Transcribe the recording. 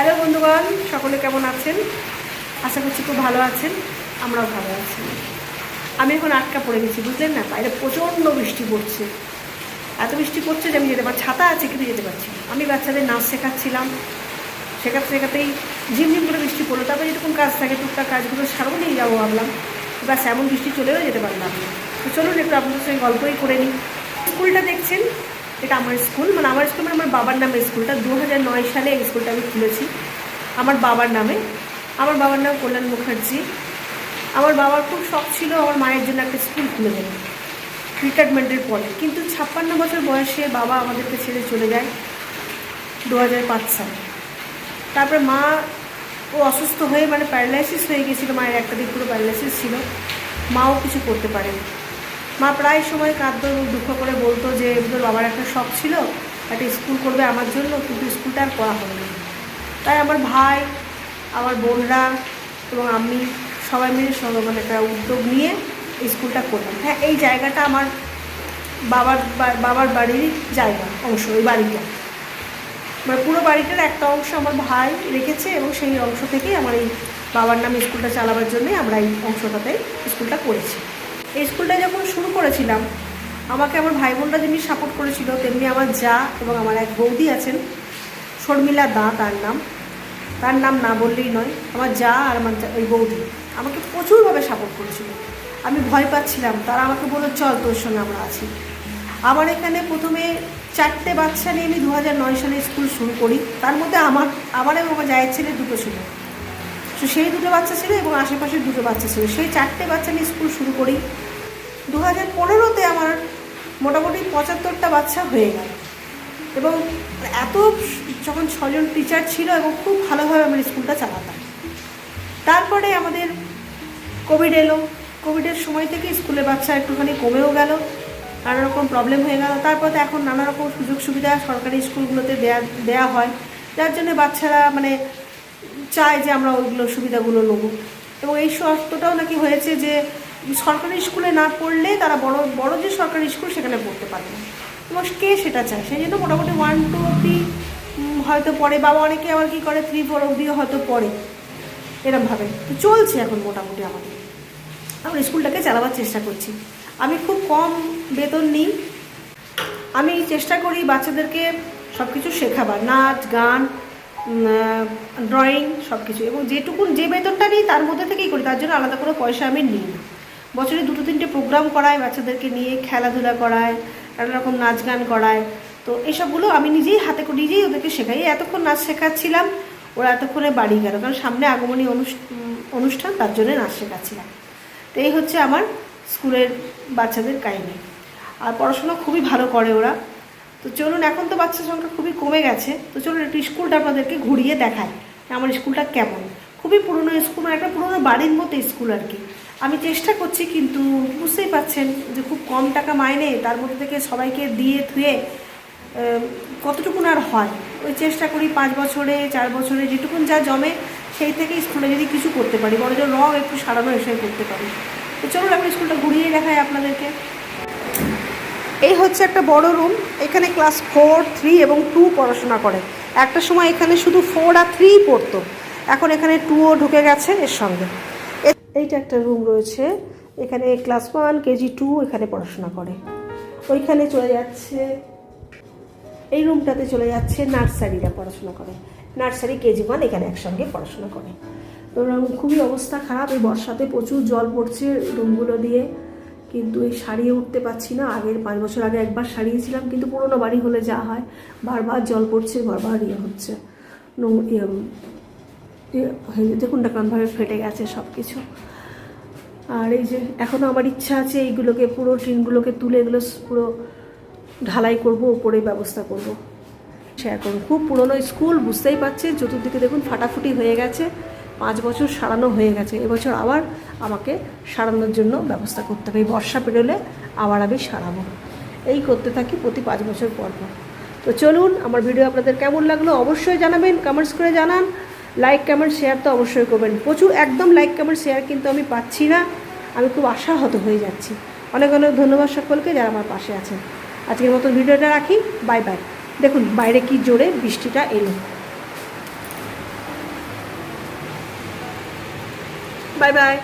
Hello বন্ধুগণ, সকলে কেমন আছেন? আশা করছি খুব ভালো আছেন, আমরাও ভালো আছি। আমি এখন আটকা পড়ে গেছি, বুঝলেন না? বাইরে প্রচণ্ড বৃষ্টি পড়ছে। এত বৃষ্টি পড়ছে যে আমি যেতে পারছি ছাতা আছে কিন্তু যেতে পারছি আমি বাচ্চাদের নাচ শেখাচ্ছিলাম। শেখাতে শেখাতেই ঝিমঝিম করে বৃষ্টি পড়ল। তারপরে যেরকম কাজ থাকে, টুকটাক কাজগুলো সারও নিয়ে যাব ভাবলাম। ব্যাস, এমন বৃষ্টি চলেও যেতে পারলাম তো চলুন, একটু আপনাদের সঙ্গে গল্পই করে নিই। স্কুলটা দেখছেন? এটা আমার স্কুল মানে আমার স্কুল মানে আমার বাবার নামে স্কুলটা। দু হাজার নয় সালে এই স্কুলটা আমি খুলেছি। আমার বাবার নামে। আমার বাবার নাম কল্যাণ মুখার্জি। আমার বাবার খুব শখ ছিল আমার মায়ের জন্য একটা স্কুল খুলে দেবে রিটায়ারমেন্টের পরে। কিন্তু ছাপ্পান্ন বছর বয়সে বাবা আমাদেরকে ছেড়ে চলে যায় দু হাজার পাঁচ সালে। তারপরে মা ও অসুস্থ হয়ে মানে প্যারালাইসিস হয়ে গেছিল মায়ের একটা দিক পুরো প্যারালাইসিস ছিল। মাও কিছু করতে পারেনি। মা প্রায় সময় কাঁদতো এবং দুঃখ করে বলতো যে তোর বাবার একটা শখ ছিল, একটা স্কুল করবে আমার জন্য, কিন্তু স্কুলটা আর করা হলো না। তাই আমার ভাই, আমার বোনরা এবং আমি সবাই মিলে মানে একটা উদ্যোগ নিয়ে স্কুলটা করলাম। হ্যাঁ এই জায়গাটা আমার বাবার বাবার বাড়ির জায়গা অংশ ওই বাড়িটা। মানে পুরো বাড়িটার একটা অংশ আমার ভাই রেখেছে এবং সেই অংশ থেকেই আমার এই বাবার নামে স্কুলটা চালাবার জন্যই আমরা এই অংশটাতে স্কুলটা করেছি। এই স্কুলটা যখন শুরু করেছিলাম, আমাকে আমার ভাই বোনরা যেমনি সাপোর্ট করেছিল, তেমনি আমার যা এবং আমার এক বৌদি আছেন, শর্মিলা দা তার নাম তার নাম না বললেই নয়, আমার যা আর আমার ওই বৌদি আমাকে প্রচুরভাবে সাপোর্ট করেছিল। আমি ভয় পাচ্ছিলাম, তারা আমাকে বলল, চল তোর সঙ্গে আমরা আছি। আমার এখানে প্রথমে চারটে বাচ্চা নিয়ে আমি দু হাজার নয় সালে স্কুল শুরু করি, তার মধ্যে আমার আমার এবং আমার জায়ের ছেলে দুটো ছিল। তো সেই দুটো বাচ্চা ছিল এবং আশেপাশের দুটো বাচ্চা ছিল। সেই চারটে বাচ্চা নিয়ে স্কুল শুরু করি। দু হাজার পনেরোতে আমার মোটামুটি পঁচাত্তরটা বাচ্চা হয়ে গেল। এবং এত যখন ছজন টিচার ছিল এবং খুব ভালোভাবে আমার স্কুলটা চালাতাম। তারপরে আমাদের কোভিড এলো। কোভিডের সময় থেকে স্কুলে বাচ্চা একটুখানি কমেও গেল নানা রকম প্রবলেম হয়ে গেল। তারপর তো এখন নানা রকম সুযোগ সুবিধা সরকারি স্কুলগুলোতে দেয়া দেওয়া হয়। যার জন্য বাচ্চারা মানে চায় যে আমরা ওইগুলো সুবিধাগুলো নেব। এবং এই শর্তটাও নাকি হয়েছে যে সরকারি স্কুলে না পড়লে তারা বড় বড় যে সরকারি স্কুল সেখানে পড়তে পারবে না। এবং কে সেটা চায়? সেই জন্য মোটামুটি ওয়ান টু অব্দি হয়তো পড়ে। বাবা অনেকে আবার কী করে? থ্রি ফোর অব্দিও হয়তো পড়ে। এরমভাবে। তো চলছে এখন মোটামুটি আমাদের। আমরা স্কুলটাকে চালাবার চেষ্টা করছি। আমি খুব কম বেতন নিই। আমি চেষ্টা করি বাচ্চাদেরকে সব কিছু শেখাবার। নাচ, গান ড্রয়িং সব কিছু এবং যেটুকুন যে বেতনটা নিই, তার মধ্যে থেকেই করি। তার জন্য আলাদা কোনো পয়সা আমি নিই না। বছরে দুটো তিনটে প্রোগ্রাম করায়, বাচ্চাদেরকে নিয়ে খেলাধুলা করায়, নানা রকম নাচ গান করায়। তো এসবগুলো আমি নিজেই হাতে করে, নিজেই ওদেরকে শেখাই। এতক্ষণ নাচ শেখাচ্ছিলাম, ওরা এতক্ষণে বাড়ি গেল। কারণ সামনে আগমনী অনুষ- অনুষ্ঠান, তার জন্য নাচ শেখাচ্ছিলাম। তো এই হচ্ছে আমার স্কুলের বাচ্চাদের কাহিনি। আর পড়াশোনা খুবই ভালো করে ওরা। তো চলুন, এখন তো বাচ্চার সংখ্যা খুবই কমে গেছে। তো চলুন, একটু স্কুলটা আপনাদেরকে ঘুরিয়ে দেখায় আমার স্কুলটা কেমন। খুবই পুরনো স্কুল মানে একটা পুরনো বাড়ির মতো স্কুল আর কি। আমি চেষ্টা করছি, কিন্তু বুঝতেই পারছেন যে খুব কম টাকা মাইনে, তার মধ্যে থেকে সবাইকে দিয়ে ধুয়ে কতটুকুন আর হয়। ওই চেষ্টা করি পাঁচ বছরে, চার বছরে, যেটুকুন যা জমে, সেই থেকে স্কুলে যদি কিছু করতে পারি বড় যে রং একটু সারানো এসে করতে পারি। তো চলুন আমি স্কুলটা ঘুরিয়ে দেখাই আপনাদেরকে। এই হচ্ছে একটা বড় রুম এখানে ক্লাস ফোর থ্রি এবং টু পড়াশোনা করে। একটা সময় এখানে শুধু ফোর আর থ্রি পড়তো। এখন এখানে টুও ঢুকে গেছে এর সঙ্গে। এইটা একটা রুম রয়েছে। এখানে ক্লাস ওয়ান কেজি টু এখানে পড়াশোনা করে। ওইখানে চলে যাচ্ছে। এই রুমটাতে চলে যাচ্ছে নার্সারিরা পড়াশোনা করে। নার্সারি কেজি ওয়ান এখানে একসঙ্গে পড়াশোনা করে। তো খুবই অবস্থা খারাপ। এই বর্ষাতে প্রচুর জল পড়ছে রুমগুলো দিয়ে। কিন্তু এই সারিয়ে উঠতে পারছি না। আগের পাঁচ বছর আগে একবার সারিয়েছিলাম কিন্তু পুরোনো বাড়ি হলে যা হয় বারবার জল পড়ছে বারবার ইয়ে হচ্ছে। ইয়ে, ইয়ে দেখুন না কেমনভাবে ফেটে গেছে সব কিছু আর এই যে এখনও আমার ইচ্ছা আছে এইগুলোকে পুরো ট্রেনগুলোকে তুলে এগুলো পুরো ঢালাই করব ওপরে ব্যবস্থা করব। সে এখন খুব পুরনো স্কুল বুঝতেই পারছেন চতুর্দিকে দেখুন ফাটাফুটি হয়ে গেছে। পাঁচ বছর সারানো হয়ে গেছে। এবছর আবার আমাকে সারানোর জন্য ব্যবস্থা করতে হবে। বর্ষা পেরোলে আবার আমি সারাবো। এই করতে থাকি প্রতি পাঁচ বছর পর পর। তো চলুন, আমার ভিডিও আপনাদের কেমন লাগল অবশ্যই জানাবেন কমেন্টস করে জানান। লাইক কমেন্ট শেয়ার তো অবশ্যই করবেন। প্রচুর, একদম লাইক কমেন্ট শেয়ার কিন্তু আমি পাচ্ছি না। আমি খুব আশাহত হয়ে যাচ্ছি। অনেক অনেক ধন্যবাদ সকলকে যারা আমার পাশে আছেন। আজকের মতো ভিডিওটা রাখি। বাই বাই দেখুন, বাইরে কি জোরে বৃষ্টিটা এলো। Bye bye